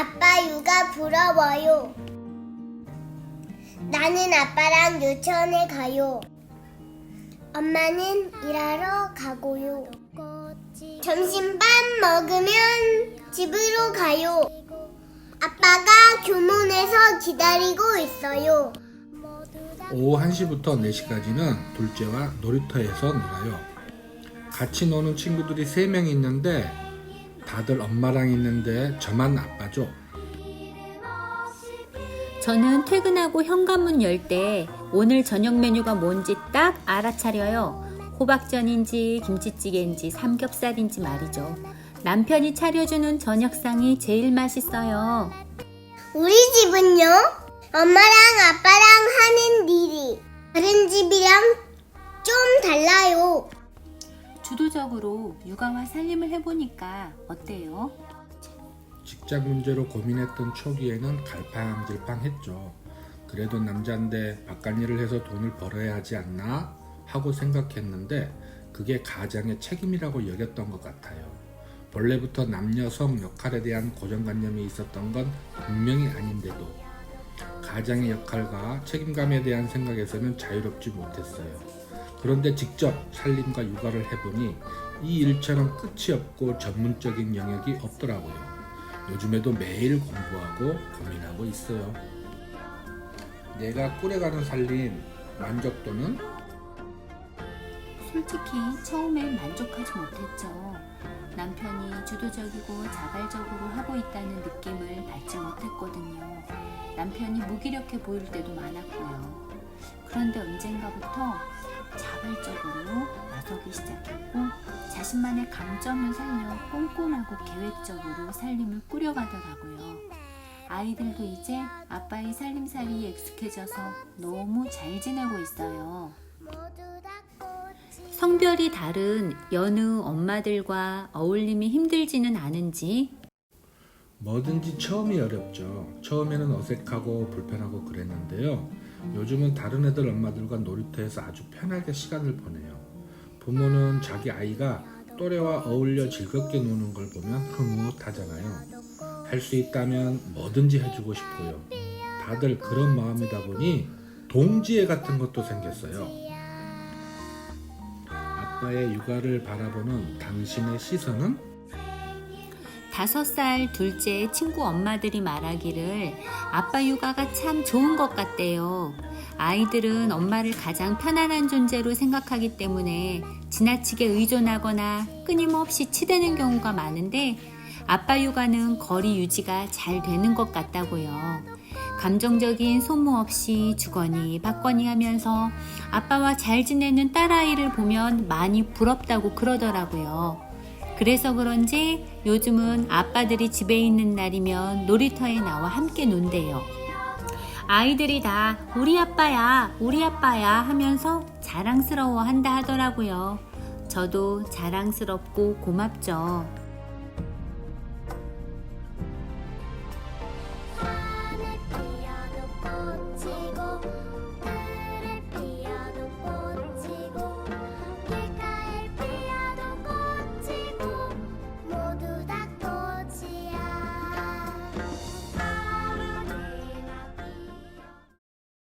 아빠 육아 부러워요. 나는 아빠랑 유치원에 가요. 엄마는 일하러 가고요. 점심밥 먹으면 집으로 가요. 아빠가 교문에서 기다리고 있어요. 오후 1시부터 4시까지는 둘째와 놀이터에서 놀아요. 같이 노는 친구들이 3명 있는데 다들 엄마랑 있는데 저만 아빠죠. 저는 퇴근하고 현관문 열 때 오늘 저녁 메뉴가 뭔지 딱 알아차려요. 호박전인지 김치찌개인지 삼겹살인지 말이죠. 남편이 차려주는 저녁상이 제일 맛있어요. 우리 집은요? 엄마랑 아빠랑 하 주도적으로 육아와 살림을 해보니까 어때요? 직장 문제로 고민했던 초기에는 갈팡질팡했죠. 그래도 남자인데 바깥일을 해서 돈을 벌어야 하지 않나 하고 생각했는데 그게 가장의 책임이라고 여겼던 것 같아요. 본래부터 남녀성 역할에 대한 고정관념이 있었던 건 분명히 아닌데도 가장의 역할과 책임감에 대한 생각에서는 자유롭지 못했어요. 그런데 직접 살림과 육아를 해보니 이 일처럼 끝이 없고 전문적인 영역이 없더라고요. 요즘에도 매일 공부하고 고민하고 있어요. 내가 꾸려가는 살림 만족도는 솔직히 처음엔 만족하지 못했죠. 남편이 주도적이고 자발적으로 하고 있다는 느낌을 받지 못했거든요. 남편이 무기력해 보일 때도 많았고요. 그런데 언젠가부터 자발적으로 나서기 시작했고 자신만의 강점을 살려 꼼꼼하고 계획적으로 살림을 꾸려가더라고요. 아이들도 이제 아빠의 살림살이에 익숙해져서 너무 잘 지내고 있어요. 성별이 다른 여느 엄마들과 어울림이 힘들지는 않은지 뭐든지 처음이 어렵죠. 처음에는 어색하고 불편하고 그랬는데요. 요즘은 다른 애들 엄마들과 놀이터에서 아주 편하게 시간을 보내요. 부모는 자기 아이가 또래와 어울려 즐겁게 노는 걸 보면 흐뭇하잖아요. 할 수 있다면 뭐든지 해주고 싶고요. 다들 그런 마음이다 보니 동지애 같은 것도 생겼어요. 아빠의 육아를 바라보는 당신의 시선은 다섯 살 둘째 친구 엄마들이 말하기를 아빠 육아가 참 좋은 것 같대요. 아이들은 엄마를 가장 편안한 존재로 생각하기 때문에 지나치게 의존하거나 끊임없이 치대는 경우가 많은데 아빠 육아는 거리 유지가 잘 되는 것 같다고요. 감정적인 소모 없이 주거니 받거니 하면서 아빠와 잘 지내는 딸아이를 보면 많이 부럽다고 그러더라고요. 그래서 그런지 요즘은 아빠들이 집에 있는 날이면 놀이터에 나와 함께 논대요. 아이들이 다 우리 아빠야, 우리 아빠야 하면서 자랑스러워 한다 하더라고요. 저도 자랑스럽고 고맙죠.